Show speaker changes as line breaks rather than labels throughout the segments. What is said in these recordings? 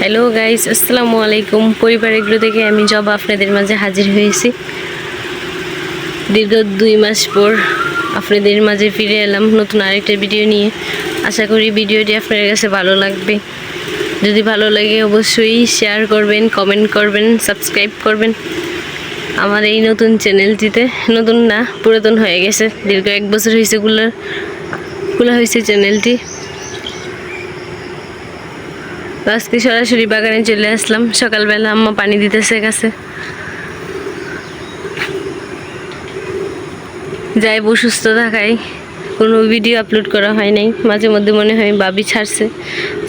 Hello guys আসসালামু আলাইকুম পরিবার এগুলো থেকে আমি জবা আপনাদের মাঝে হাজির হয়েছি। দীর্ঘ দুই মাস পর আপনাদের মাঝে ফিরে এলাম নতুন আরেকটা ভিডিও নিয়ে। আশা করি ভিডিওটি আপনাদের কাছে ভালো লাগবে। যদি ভালো লাগে অবশ্যই শেয়ার করবেন কমেন্ট করবেন সাবস্ক্রাইব করবেন। আমার এই নতুন চ্যানেলটিতে নতুন না, পুরাতন হয়ে গেছে। দীর্ঘ এক বছর হয়েছে খোলা হয়েছে চ্যানেলটি তো আজকে সরাসরি বাগানে চলে আসলাম। সকালবেলা আম্মা পানি দিতেছে গাছে। যাই সুস্থ থাকাই কোনো ভিডিও আপলোড করা হয় নাই। মাঝে মধ্যে মনে হয় বাবি ছাড়ছে,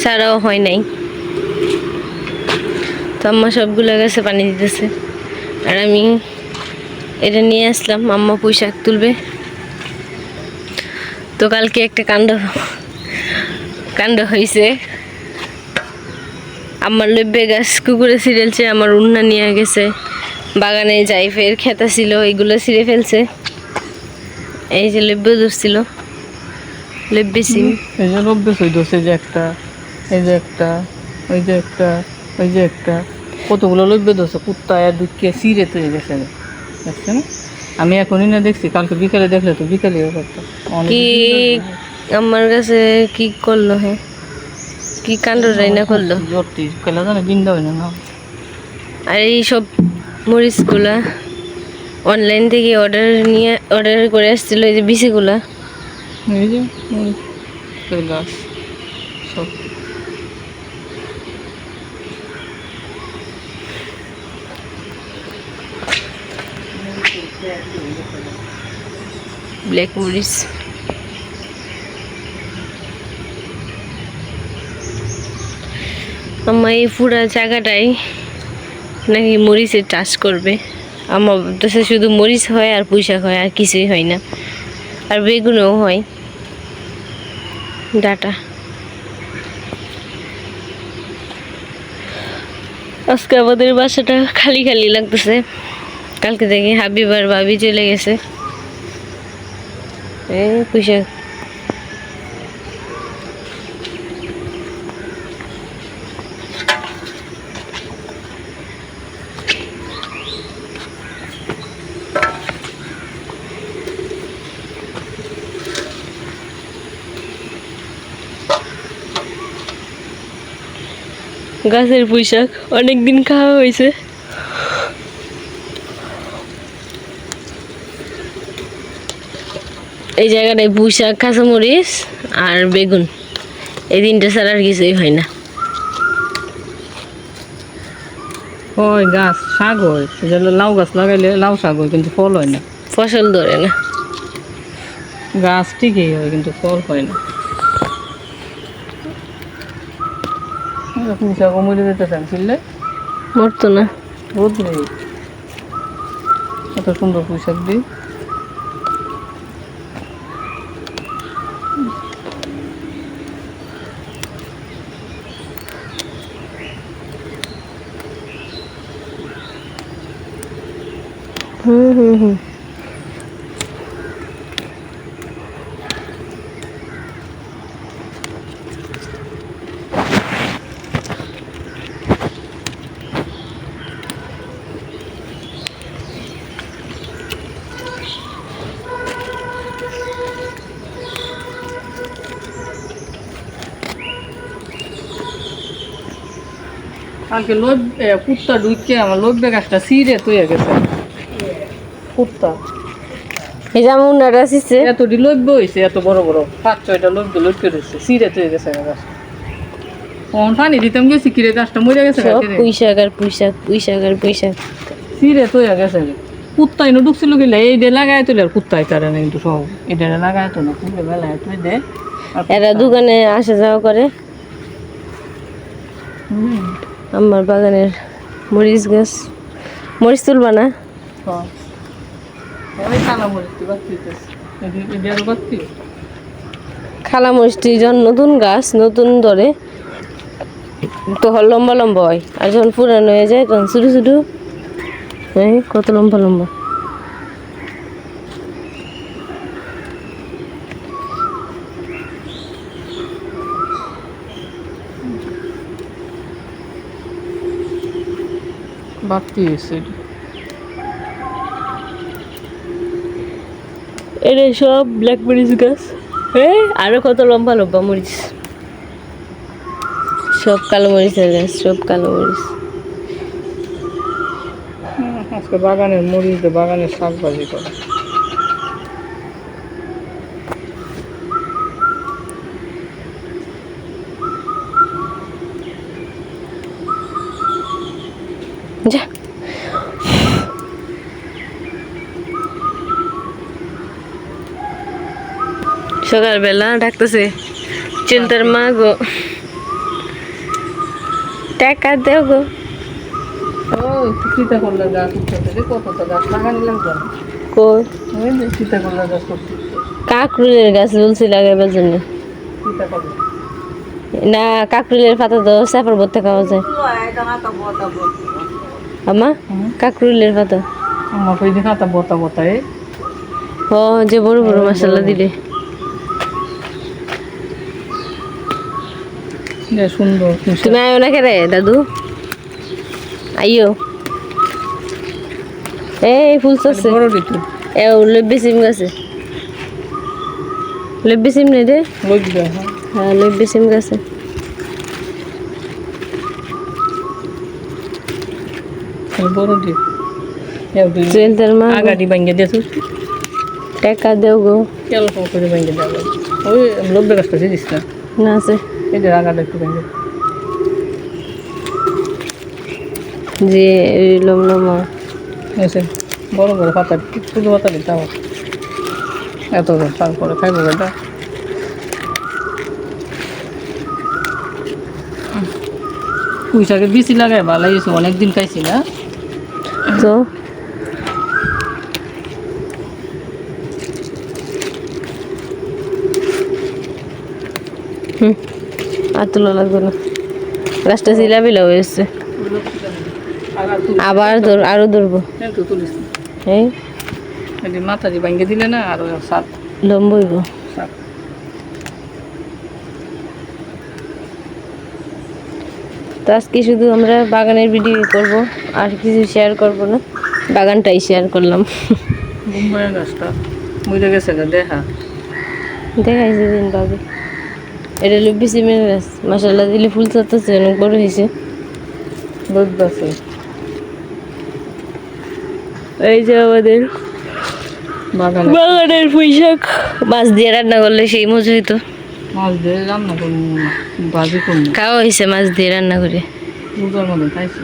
ছাড়াও হয় নাই। তো আম্মা সবগুলো গাছে পানি দিতেছে। আর আমি এটা নিয়ে আসলাম, আম্মা পোশাক তুলবে। তো কালকে একটা কাণ্ড কাণ্ড হয়েছে আমার লব্বে গাছ কুকুরে ছিঁড়েছে আমার উন্না নিয়ে গেছে। বাগানে যাই ফের খেতা ছিল এগুলো ছিঁড়ে ফেলছে। এই যে লব্বে ধরছিল লব্বে সিম।
এই যে রব্বে সই দোষে যে একটা এই যে একটা ওই যে একটা ওই যে একটা। কতগুলো লব্বে দোষে কুত্তা আর ঢুকিয়ে সিরে তৈরি গেছে দেখছেন? আমি এখনই না দেখছি কালকে বিকালে দেখলে তো বিকালে করতো
কি আমার কাছে কি করল হ্যাঁ কি কাণ্ড রাইনা করল? আর এই সব মরিচগুলা অনলাইন থেকে অর্ডার নিয়ে অর্ডার করে আসছিল এই যে বিচিগুলা।
এই যে ওই ওই গাছ সব।
ব্ল্যাক মরিচ। আমার এই পুরা জায়গাটাই নাকি মরিচের চাষ করবে। আমার দেশে শুধু মরিচ হয় আর পুঁইশাক হয়, আর কিছুই হয় না। আর বেগুনও হয়। ডাটা। আজকে আমাদের বাসাটা খালি খালি লাগতেছে। কালকে থেকে হাবিব আর ভাবি চলে গেছে। এই পুঁইশাক গাছের পুঁইশাক অনেক দিন খাওয়া হয়েছে। এই জায়গাটায় পুঁইশাক কাঁচামরিচ আর বেগুন। এই তিনটা ছাড়া আর কিছুই হয় না।
হয় গাছ শাক হয় লাউ গাছ লাগাইলে লাউ শাক হয় কিন্তু ফল হয় না।
ফসল ধরে না।
গাছ ঠিকই হয় কিন্তু ফল হয় না। পুঁই শাক মরে যেতেছেন ছিললে
মরতো না।
রোদ নেই। এত সুন্দর পুঁই শাক কালকে লোভ কুত্তা ঢুকে আমার লোভবে গাছটা সিরে তৈরি গেছে। কুত্তা।
এই যে আমার উন্নাটা আসছে।
এতটি লভ্য হয়েছে এত বড় বড়। পাঁচ ছয়টা লভ্য রয়েছে সিরে তৈরি গেছে গাছ কখন পানি দিতাম গেছি কিরে গাছটা মরে গেছে
সব পুঁইশাক আর পুঁইশাক পুঁইশাক আর পুঁইশাক।
সিরে তৈরি গেছে। কুত্তা এনে ঢুকছিল গেলে এই দে লাগাই আর না কিন্তু সব এটা লাগাই তো না বেলায় তুই দে।
এরা দোকানে আসা যাওয়া করে।
হুম,
আমার বাগানের মরিচ গাছ। মরিচ তুলবা না? খালা মরিচটি যখন নতুন গাছ নতুন ধরে তখন লম্বা লম্বা হয়। আর যখন পুরানো হয়ে যায় তখন ছোটো ছোটো কত লম্বা লম্বা?
বাড়তি হয়েছে
এটা সব ব্ল্যাক মরিচ গাছ। হ্যাঁ আরও কত লম্বা লম্বা মরিচ। সব কালো মরিচের গাছ সব কালো মরিচ।
আজকে বাগানের মরিচ বাগানের শাক ভাজি করে।
যা। সকালবেলা ডাকতেছে চিন্তার মা গো। টাকা দেও গো।
ও গাছ উঠতে করতে
কাকরুলের বলছি লাগাইবার জন্য। না কাকরুলের পাতা তো চাপার ভর্তে খাওয়া যায়। আমা কাকরুলের পাতা।
আমার কই দেখা তা বতা বতা এ
ও যে বড় বড় মশলা দিলে
সুন্দর
তুমি আয়ো না খেরে দাদু? আইও এই ফুল চাচ্ছে এ লব্বি সিম গাছে। লব্বি সিম নেই রে
হ্যাঁ।
হ্যাঁ লব্বি সিম গাছে।
বড় ঋতু
চিন্তার মা
আগাডি ভাঙ্গে দিয়েছিস
টাকা দেও গো
কেন করে ভাঙ্গে দেওয়া? ওই লব্বে গাছটা দিস না
না আছে
এই যে আগাটা একটু ভাঙ্গে
যে লম লমা
এসে বড় বড় পাতা ছোটো পাতা দিতে হবে এত তারপরে খাইবো এটা পুঁই শাকের বিচি লাগাই ভালো অনেকদিন খাইছি না।
তো। হুম আর তোলা লাগবে না। গাছটা সিলাবিলা হয়েছে আবার ধর আরও ধরবো এই
মাথা দিয়ে ভাঙ্গে দিলে না আর সাত।
লম্বইব তো আজকে শুধু আমরা বাগানের ভিডিও করব আর কিছু শেয়ার করব না। বাগানটাই শেয়ার করলাম।
গাছটা মরে গেছে দেখা
দিন এটা গাছ। দিলে ফুল চাচ্ছে অনেক বড় হয়েছে।
রোদ
এই যে আমাদের বাগানের পুঁইশাক। মাছ দিয়ে রান্না করলে সেই মজা হইতো।
মাছ দিয়ে রান্না করব ভাজি করব
খাওয়া হয়েছে মাছ দিয়ে রান্না করে।
রোজার মধ্যে খাইছি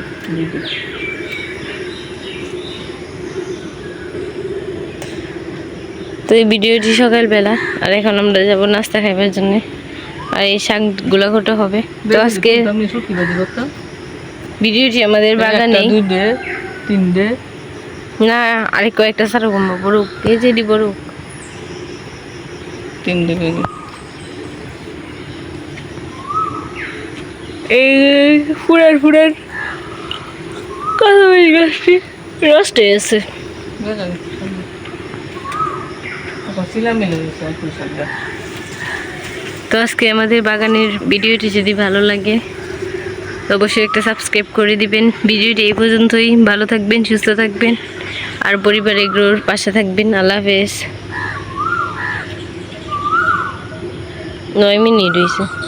তো এই ভিডিওটি সকালবেলা আর এখন আমরা যাব নাস্তা খাইবার জন্য। আর এই শাকগুলো ঘটো হবে। তো আজকে
শুকি
ভিডিওটি আমাদের বাগানে
দুই তিন
না আরেক কয়েকটা সারা কমবো বড়ুক। এই যে বড়ুক।
তিন দে
এই ফুরার ফুরার কাঁচামরিচ গাছটি তো আজকে আমাদের বাগানের ভিডিওটি যদি ভালো লাগে, অবশ্যই একটা সাবস্ক্রাইব করে দিবেন। ভিডিওটি এই পর্যন্তই। ভালো থাকবেন, সুস্থ থাকবেন, আর পরিবার এগুলোর পাশে থাকবেন। আল্লাহ হাফেজ। নয় মিনিট হয়েছে।